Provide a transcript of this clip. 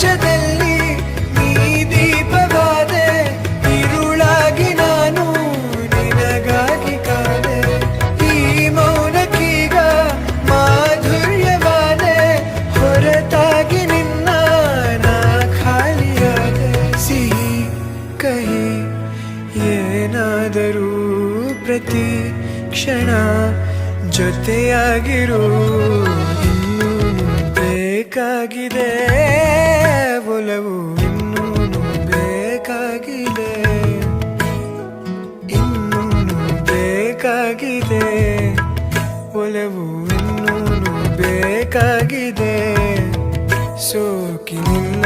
ಆಕಾಶದಲ್ಲಿ ನೀ ದೀಪವಾದೆ ಇರುಳಾಗಿ ನಾನು ನಿನಗಾಗಿ ಕಾದೆ. ಈ ಮೌನಕ್ಕೀಗ ಮಾಧುರ್ಯವಾದೆ, ಹೊರತಾಗಿ ನಿನ್ನ ನಾ ಖಾಲಿಯಾದೆ. ಸಿಹಿ ಕಹಿ ಏನಾದರೂ ಪ್ರತಿ ಕ್ಷಣ ಜೊತೆಯಾಗಿರು ಬೇಕಾಗಿದೆ. ಇನ್ನೂನು ಬೇಕಾಗಿದೆ. ಒಲವು ಇನ್ನೂ ಬೇಕಾಗಿದೆ. ಸೋಕಿನಿಲ್ಲ